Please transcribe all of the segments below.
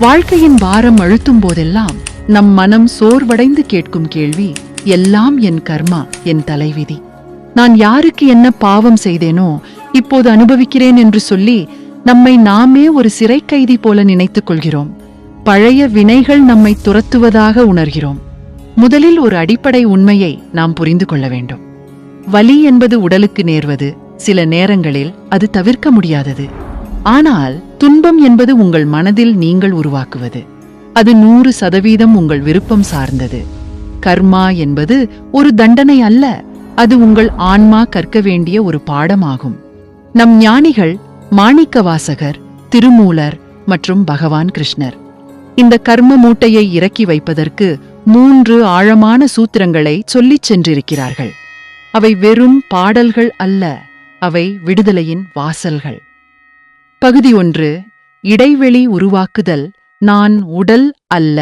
வாழ்க்கையின் பாரம் அழுத்தும் போதெல்லாம் நம் மனம் சோர்வடைந்து கேட்கும் கேள்வி எல்லாம் என் கர்மா என் தலைவிதி. நான் யாருக்கு என்ன பாவம் செய்தேனோ இப்போது அனுபவிக்கிறேன் என்று சொல்லி நம்மை நாமே ஒரு சிறை கைதி போல நினைத்துக் கொள்கிறோம். பழைய வினைகள் நம்மை துரத்துவதாக உணர்கிறோம். முதலில் ஒரு அடிப்படை உண்மையை நாம் புரிந்து கொள்ள வேண்டும். வலி என்பது உடலுக்கு நேர்வது. சில நேரங்களில் அது தவிர்க்க முடியாதது. ஆனால் துன்பம் என்பது உங்கள் மனதில் நீங்கள் உருவாக்குவது. அது நூறு சதவீதம் உங்கள் விருப்பம் சார்ந்தது. கர்மா என்பது ஒரு தண்டனை அல்ல அது உங்கள் ஆன்மா கற்க வேண்டிய ஒரு பாடமாகும். நம் ஞானிகள் மாணிக்கவாசகர் திருமூலர் மற்றும் பகவான் கிருஷ்ணர். இந்த கர்ம மூட்டையை இறக்கி வைப்பதற்கு மூன்று ஆழமான சூத்திரங்களை சொல்லிச் சென்றிருக்கிறார்கள். அவை வெறும் பாடல்கள் அல்ல அவை விடுதலையின் வாசல்கள். பகுதி ஒன்று இடைவெளி உருவாக்குதல் நான் உடல் அல்ல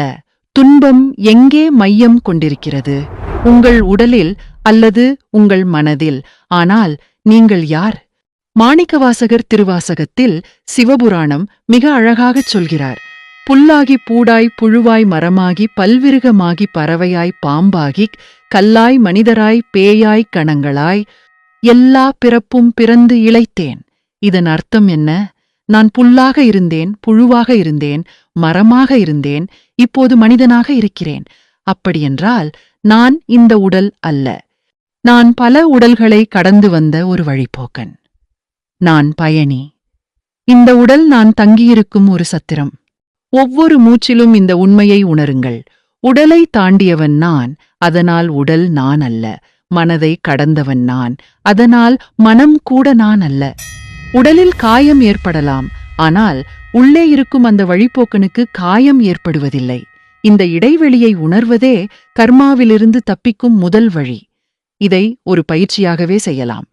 துன்பம் எங்கே மையம் கொண்டிருக்கிறது? உங்கள் உடலில் அல்லது உங்கள் மனதில். ஆனால் நீங்கள் யார்? மாணிக்கவாசகர் திருவாசகத்தில் சிவபுராணம் மிக அழகாகச் சொல்கிறார். புல்லாகி பூடாய் புழுவாய் மரமாகி பல்விருகமாகி பறவையாய் பாம்பாகி கல்லாய் மனிதராய் பேயாய் கணங்களாய் எல்லா பிறப்பும் பிறந்து இழைத்தேன். இதன் அர்த்தம் என்ன? நான் புல்லாக இருந்தேன் புழுவாக இருந்தேன் மரமாக இருந்தேன் இப்போது மனிதனாக இருக்கிறேன். அப்படியென்றால் நான் இந்த உடல் அல்ல. நான் பல உடல்களை கடந்து வந்த ஒரு வழிப்போக்கன். நான் பயணி. இந்த உடல் நான் தங்கியிருக்கும் ஒரு சத்திரம். ஒவ்வொரு மூச்சிலும் இந்த உண்மையை உணருங்கள். உடலை தாண்டியவன் நான் அதனால் உடல் நான் அல்ல. மனதை கடந்தவன் நான் அதனால் மனம் கூட நான் அல்ல. உடலில் காயம் ஏற்படலாம். ஆனால் உள்ளே இருக்கும் அந்த வழிப்போக்கனுக்கு காயம் ஏற்படுவதில்லை. இந்த இடைவெளியை உணர்வதே கர்மாவிலிருந்து தப்பிக்கும் முதல் வழி. இதை ஒரு பயிற்சியாகவே செய்யலாம்.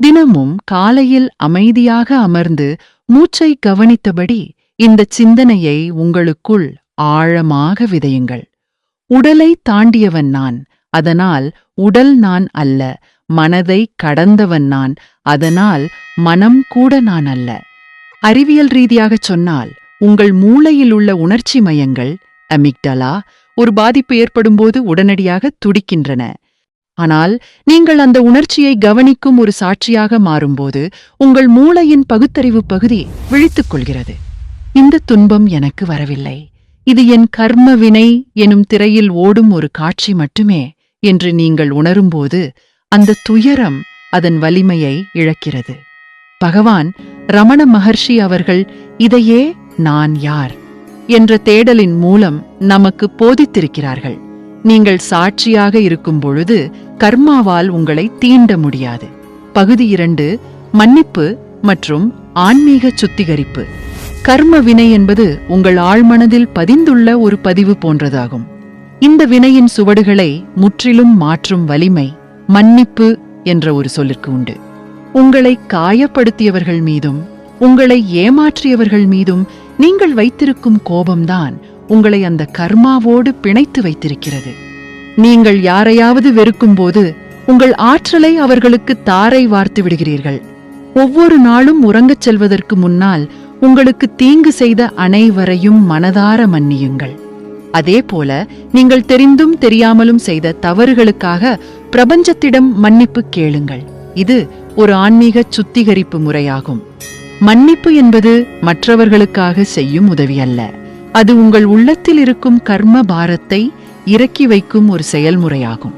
தினமும் காலையில் அமைதியாக அமர்ந்து மூச்சை கவனித்தபடி இந்த சிந்தனையை உங்களுக்குள் ஆழமாக விதையுங்கள். உடலை தாண்டியவன் நான் அதனால் உடல் நான் அல்ல மனதை கடந்தவன் நான் அதனால் மனம் கூட நான் அல்ல. அறிவியல் ரீதியாகச் சொன்னால் உங்கள் மூளையில் உள்ள உணர்ச்சி மையங்கள் அமிக்டலா ஒரு பாதிப்பு ஏற்படும்போது உடனடியாக துடிக்கின்றன. ஆனால் நீங்கள் அந்த உணர்ச்சியை கவனிக்கும் ஒரு சாட்சியாக மாறும்போது உங்கள் மூளையின் பகுத்தறிவு பகுதி விழித்துக் கொள்கிறது. இந்த துன்பம் எனக்கு வரவில்லை. இது என் கர்ம வினை எனும் திரையில் ஓடும் ஒரு காட்சி மட்டுமே என்று நீங்கள் உணரும்போது அந்த துயரம் அதன் வலிமையை இழக்கிறது. பகவான் ரமண மகர்ஷி அவர்கள் இதையே நான் யார்? என்ற தேடலின் மூலம் நமக்கு போதித்திருக்கிறார்கள். நீங்கள் சாட்சியாக இருக்கும் பொழுது கர்மாவால் உங்களை தீண்ட முடியாது. பகுதி இரண்டு மன்னிப்பு மற்றும் ஆன்மீக சுத்திகரிப்பு. கர்ம வினை என்பது உங்கள் ஆழ்மனதில் பதிந்துள்ள ஒரு பதிவு போன்றதாகும். இந்த வினையின் சுவடுகளை முற்றிலும் மாற்றும் வலிமை மன்னிப்பு என்ற ஒரு சொல்லிற்கு உண்டு. உங்களை காயப்படுத்தியவர்கள் மீதும் உங்களை ஏமாற்றியவர்கள் மீதும் நீங்கள் வைத்திருக்கும் கோபம்தான் உங்களை அந்த கர்மாவோடு பிணைத்து வைத்திருக்கிறது. நீங்கள் யாரையாவது வெறுக்கும்போது உங்கள் ஆற்றலை அவர்களுக்கு தாரை வார்த்து விடுகிறீர்கள். ஒவ்வொரு நாளும் உறங்கச் செல்வதற்கு முன்னால் உங்களுக்கு தீங்கு செய்த அனைவரையும் மனதார மன்னியுங்கள். அதேபோல நீங்கள் தெரிந்தும் தெரியாமலும் செய்த தவறுகளுக்காக பிரபஞ்சத்திடம் மன்னிப்பு கேளுங்கள். இது ஒரு ஆன்மீக சுத்திகரிப்பு முறையாகும். மன்னிப்பு என்பது மற்றவர்களுக்காக செய்யும் உதவி அல்ல. அது உங்கள் உள்ளத்தில் இருக்கும் கர்ம பாரத்தை இறக்கி வைக்கும் ஒரு செயல்முறையாகும்.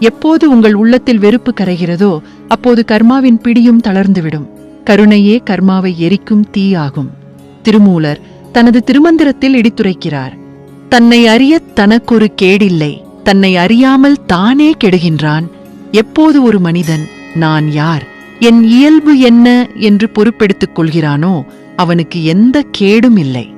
எப்போது உங்கள் உள்ளத்தில் வெறுப்பு கரைகிறதோ அப்போது கர்மாவின் பிடியும் தளர்ந்துவிடும். கருணையே கர்மாவை எரிக்கும் தீயாகும். திருமூலர் தனது திருமந்திரத்தில் இடித்துரைக்கிறார். தன்னை அறியத் தனக்கொரு கேடில்லை. தன்னை அறியாமல் தானே கெடுகின்றான். எப்போது ஒரு மனிதன் நான் யார்? என் இயல்பு என்ன? என்று பொறுப்பெடுத்துக் கொள்கிறானோ அவனுக்கு எந்த கேடும் இல்லை.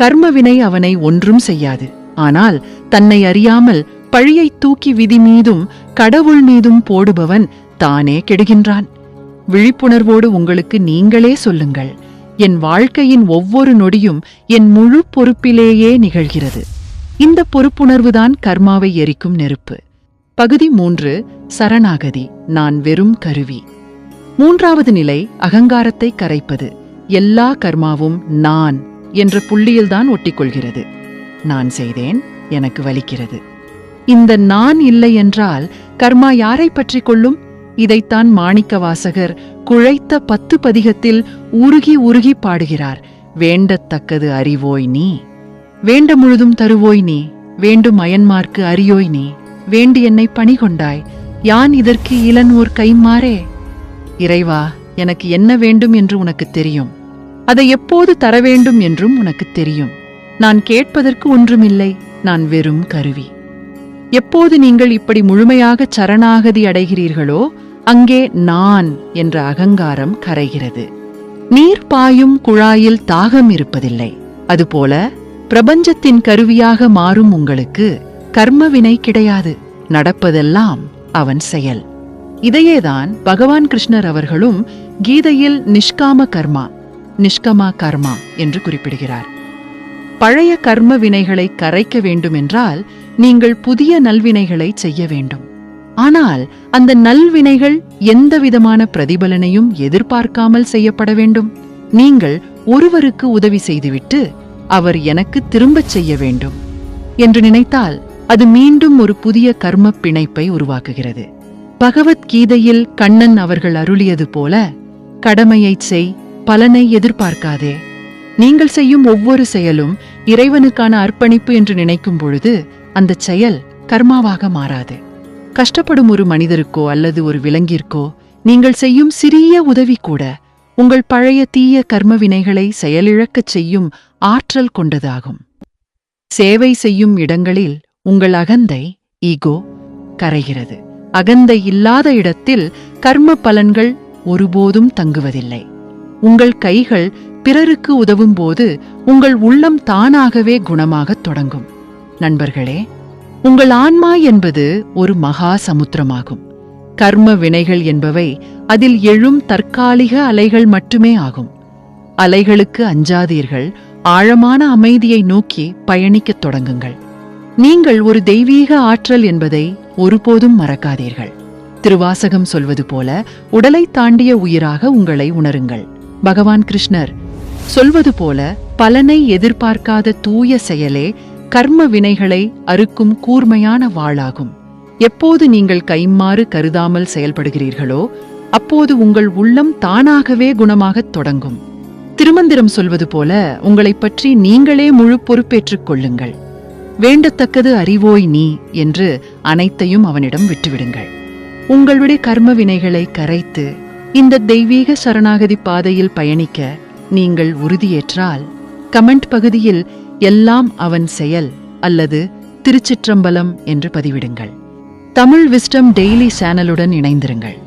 கர்மவினை அவனை ஒன்றும் செய்யாது. ஆனால் தன்னை அறியாமல் பழியை தூக்கி விதி மீதும் கடவுள் மீதும் போடுபவன் தானே கெடுகின்றான். விழிப்புணர்வோடு உங்களுக்கு நீங்களே சொல்லுங்கள். என் வாழ்க்கையின் ஒவ்வொரு நொடியும் என் முழு பொறுப்பிலேயே நிகழ்கிறது. இந்த பொறுப்புணர்வுதான் கர்மாவை எரிக்கும் நெருப்பு. பகுதி மூன்று சரணாகதி. நான் வெறும் கருவி. மூன்றாவது நிலை அகங்காரத்தை கரைப்பது. எல்லா கர்மாவும் நான் என்ற புள்ளியில்தான் ஒட்டிக்கொள்கிறது. நான் செய்தேன் எனக்கு வலிக்கிறது. இந்த நான் இல்லை என்றால் கர்மா யாரை பற்றி கொள்ளும்? இதைத்தான் மாணிக்க வாசகர் குழைத்த பத்து பதிகத்தில் உருகி உருகி பாடுகிறார். வேண்டத்தக்கது அறிவோய் நீ. வேண்ட முழுதும் தருவோய் நீ வேண்டும் அயன்மார்க்கு அறியோய் நீ வேண்டி என்னை பணி கொண்டாய் யான் இதற்கு இளன் ஓர் கைமாறே இறைவா எனக்கு என்ன வேண்டும் என்று உனக்கு தெரியும். அதை எப்போது தர வேண்டும் என்றும் உனக்கு தெரியும். நான் கேட்பதற்கு ஒன்றுமில்லை நான் வெறும் கருவி. எப்போது நீங்கள் இப்படி முழுமையாக சரணாகதி அடைகிறீர்களோ அங்கே நான் என்ற அகங்காரம் கரைகிறது. நீர் பாயும் குழாயில் தாகம் இருப்பதில்லை. அதுபோல பிரபஞ்சத்தின் கருவியாக மாறும் உங்களுக்கு கர்மவினை கிடையாது. நடப்பதெல்லாம் அவன் செயல். இதையேதான் பகவான் கிருஷ்ணர் அவர்களும் கீதையில் நிஷ்காம கர்மா நிஷ்கமா கர்மா என்று குறிப்பிடுகிறார். பழைய கர்ம வினைகளை கரைக்க வேண்டுமென்றால் நீங்கள் புதிய நல்வினைகளை செய்ய வேண்டும். ஆனால் அந்த நல்வினைகள் எந்தவிதமான பிரதிபலனையும் எதிர்பார்க்காமல் செய்யப்பட வேண்டும். நீங்கள் ஒருவருக்கு உதவி செய்துவிட்டு அவர் எனக்கு திரும்பச் செய்ய வேண்டும் என்று நினைத்தால் அது மீண்டும் ஒரு புதிய கர்ம பிணைப்பை உருவாக்குகிறது. பகவத்கீதையில் கண்ணன் அவர்கள் அருளியது போல கடமையைச் செய் பலனை எதிர்பார்க்காதே. நீங்கள் செய்யும் ஒவ்வொரு செயலும் இறைவனுக்கான அர்ப்பணிப்பு என்று நினைக்கும் பொழுது அந்த செயல் கர்மாவாக மாறாது. கஷ்டப்படும் ஒரு மனிதருக்கோ அல்லது ஒரு விலங்கிற்கோ நீங்கள் செய்யும் சிறிய உதவி கூட உங்கள் பழைய தீய கர்ம வினைகளை செயலிழக்கச் செய்யும் ஆற்றல் கொண்டதாகும். சேவை செய்யும் இடங்களில் உங்கள் அகந்தை ஈகோ கரைகிறது. அகந்தை இல்லாத இடத்தில் கர்ம பலன்கள் ஒருபோதும் தங்குவதில்லை. உங்கள் கைகள் பிறருக்கு உதவும் போது உங்கள் உள்ளம் தானாகவே குணமாகத் தொடங்கும். நண்பர்களே உங்கள் ஆன்மா என்பது ஒரு மகா சமுத்திரமாகும். கர்ம வினைகள் என்பவை அதில் எழும் தற்காலிக அலைகள் மட்டுமே ஆகும். அலைகளுக்கு அஞ்சாதீர்கள் ஆழமான அமைதியை நோக்கி பயணிக்கத் தொடங்குங்கள். நீங்கள் ஒரு தெய்வீக ஆற்றல் என்பதை ஒருபோதும் மறக்காதீர்கள். திருவாசகம் சொல்வது போல உடலை தாண்டிய உயிராக உங்களை உணருங்கள். பகவான் கிருஷ்ணர் சொல்வது போல பலனை எதிர்பார்க்காத தூய செயலே கர்ம வினைகளை அறுக்கும் கூர்மையான வாளாகும். எப்போது நீங்கள் கைமாறு கருதாமல் செயல்படுகிறீர்களோ அப்போது உங்கள் உள்ளம் தானாகவே குணமாகத் தொடங்கும். திருமந்திரம் சொல்வது போல உங்களைப் பற்றி நீங்களே முழு பொறுப்பேற்றுக் கொள்ளுங்கள். வேண்டத்தக்கது அறிவோய் நீ என்று அனைத்தையும் அவனிடம் விட்டுவிடுங்கள். உங்களுடைய கர்ம வினைகளை கரைத்து இந்த தெய்வீக சரணாகதி பாதையில் பயணிக்க நீங்கள் உறுதியேற்றால் கமெண்ட் பகுதியில் எல்லாம் அவன் செயல் அல்லது திருச்சிற்றம்பலம் என்று பதிவிடுங்கள். தமிழ் விஸ்டம் டெய்லி சேனலுடன் இணைந்திருங்கள்.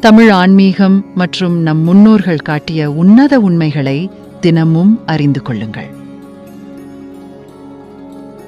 தமிழ் ஆன்மீகம் மற்றும் நம் முன்னோர்கள் காட்டிய உன்னத உண்மைகளை தினமும் அறிந்து கொள்ளுங்கள்.